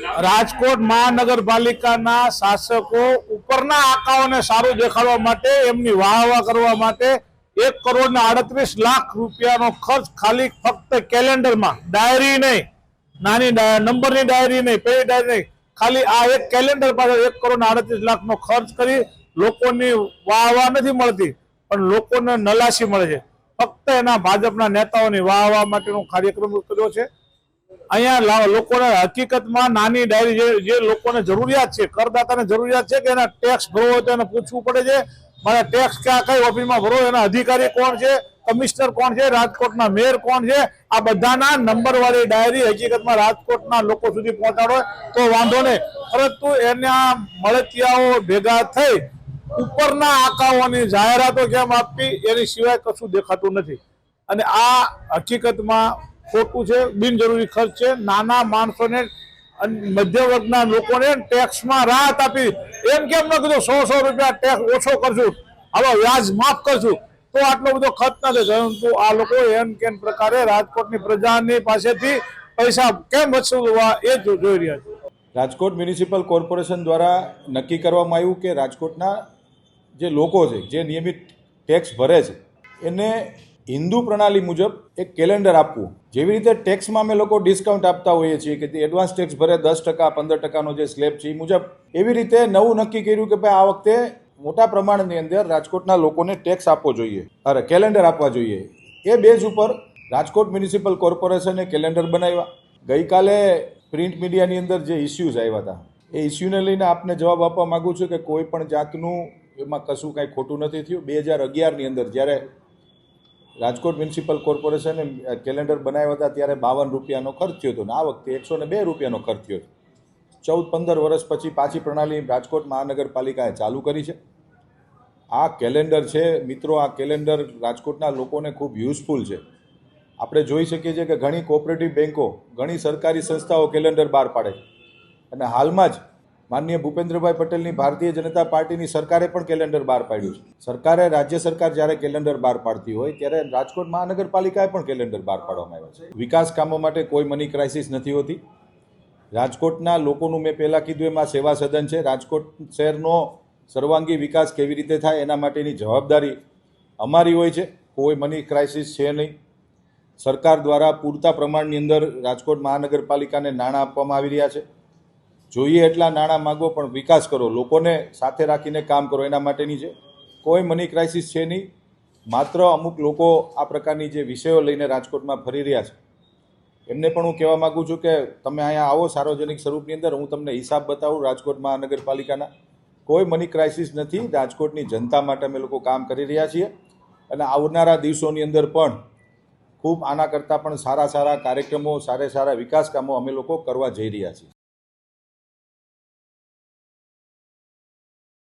રાજકોટ મહાનગરપાલિકાના શાસકો ઉપરના આંકાઓને સારું દેખાડવા માટે, એમની વાહ વાહ કરવા માટે એક કરોડ ને આડત્રીસ લાખ રૂપિયાનો ખર્ચ ખાલી ફક્ત કેલેન્ડરમાં. ડાયરી નહીં. નાની નંબરની ડાયરી નહીં પેલી ડાયરી નહીં. ખાલી આ એક કેલેન્ડર પાછળ એક કરોડ આડત્રીસ લાખનો ખર્ચ કરી લોકોની વાહ વાહ નથી મળતી, પણ લોકોને નલાસી મળે છે. ફક્ત એના ભાજપના નેતાઓની વાહ વાહ માટેનો કાર્યક્રમ કર્યો છે. અહીંયા લોકોને હકીકતમાં નાની ડાયરી જે લોકોને જરૂરિયાત છે, કરદાતાને જરૂરિયાત છે કે એના ટેક્સ ભરવો હોય તો એને પૂછવું પડે છે. મારા ટેક્સ ક્યાં કઈ ઓફિસમાં ભરો, એના અધિકારી કોણ છે કમિશનર કોણ છે, રાજકોટના મેયર કોણ છે? આ બધાના નંબરવાળી ડાયરી હકીકતમાં રાજકોટના લોકો સુધી પહોંચાડો તો વાંધો નહીં. પરંતુ એના મળતિયાઓ ભેગા થઈ ઉપરના આંકાઓની જાહેરાતો કેમ આપવી એની સિવાય કશું દેખાતું નથી. અને આ હકીકતમાં ખોટું છે, બિનજરૂરી ખર્ચ છે. નાના માણસોને મધ્ય વર્ગના લોકોને ટેક્સમાં રાહત આપી. એમ કેમ ન કીધું? સો સો રૂપિયા ટેક્સ ઓછો કરશું. હવે વ્યાજ માફ કરશું. તો આટલો બધો ખર્ચ ના થશે પરંતુ આ લોકો એમ કેમ પ્રકારે રાજકોટની પ્રજાની પાસેથી પૈસા કેમ વસૂલવા એ જોઈ રહ્યા છે. રાજકોટ મ્યુનિસિપલ કોર્પોરેશન દ્વારા નક્કી કરવામાં આવ્યું કે રાજકોટના જે લોકો છે, જે નિયમિત ટેક્સ ભરે છે, એને હિન્દુ પ્રણાલી મુજબ એક કેલેન્ડર આપવું. જેવી રીતે ટેક્સમાં અમે લોકો ડિસ્કાઉન્ટ આપતા હોઈએ છીએ કે એડવાન્સ ટેક્સ ભરે દસ ટકા, પંદર ટકાનો જે સ્લેબ છે એ મુજબ. એવી રીતે નવું નક્કી કર્યું કે ભાઈ આ વખતે મોટા પ્રમાણની અંદર રાજકોટના લોકોને ટેક્સ આપવો જોઈએ. અરે, કેલેન્ડર આપવા જોઈએ. એ બેઝ ઉપર રાજકોટ મ્યુનિસિપલ કોર્પોરેશને કેલેન્ડર બનાવ્યા. ગઈકાલે પ્રિન્ટ મીડિયાની અંદર જે ઇસ્યુઝ આવ્યા હતા. એ ઇસ્યુને લઈને આપને જવાબ આપવા માગું છું કે કોઈ પણ જાતનું એમાં કશું કાંઈ ખોટું નથી થયું. બે હજાર અગિયારની અંદર જ્યારે રાજકોટ મ્યુનિસિપલ કોર્પોરેશને કેલેન્ડર બનાવ્યા હતા ત્યારે બાવન રૂપિયાનો ખર્ચ થયો હતો. ને આ વખતે એકસો ને બે રૂપિયાનો ખર્ચ થયો ચૌદ, પંદર વર્ષ પછી પાછી પ્રણાલી રાજકોટ મહાનગરપાલિકાએ ચાલુ કરી છે. આ કેલેન્ડર છે, મિત્રો, આ કેલેન્ડર રાજકોટના લોકોને ખૂબ યુઝફુલ છે. આપણે જોઈ શકીએ છીએ કે ઘણી કોઓપરેટિવ બેન્કો ઘણી સરકારી સંસ્થાઓ કેલેન્ડર બહાર પાડે છે. અને હાલમાં જ માનનીય ભૂપેન્દ્રભાઈ પટેલની ભારતીય જનતા પાર્ટીની સરકારે પણ કેલેન્ડર બહાર પાડ્યું છે. સરકારે રાજ્ય સરકાર જ્યારે કેલેન્ડર બહાર પાડતી હોય ત્યારે રાજકોટ મહાનગરપાલિકાએ પણ કેલેન્ડર બહાર પાડવામાં આવ્યા છે. વિકાસ કામો માટે કોઈ મની ક્રાઇસિસ નથી હોતી. રાજકોટના લોકોનું મેં પહેલાં કીધું એમાં સેવા સદન છે. રાજકોટ શહેરનો સર્વાંગી વિકાસ કેવી રીતે થાય એના માટેની જવાબદારી અમારી હોય છે. કોઈ મની ક્રાઇસિસ છે નહીં. સરકાર દ્વારા પૂરતા પ્રમાણની અંદર રાજકોટ મહાનગરપાલિકાને નાણાં આપવામાં આવી રહ્યા છે. જોઈએ એટલા નાણાં માગો, પણ વિકાસ કરો. લોકોને સાથે રાખીને કામ કરો. એના માટેની છે કોઈ મની ક્રાઇસિસ છે નહીં. માત્ર અમુક લોકો આ પ્રકારની જે વિષયો લઈને રાજકોટમાં ફરી રહ્યા છે. એમને પણ હું કહેવા માગું છું કે તમે અહીંયા આવો સાર્વજનિક સ્વરૂપની અંદર. હું તમને હિસાબ બતાવું રાજકોટ મહાનગરપાલિકાના. કોઈ મની ક્રાઇસિસ નથી. રાજકોટની જનતા માટે અમે લોકો કામ કરી રહ્યા છીએ. અને આવનારા દિવસોની અંદર પણ ખૂબ આના કરતાં પણ સારા સારા કાર્યક્રમો, સારા સારા વિકાસ કામો અમે લોકો કરવા જઈ રહ્યા છીએ.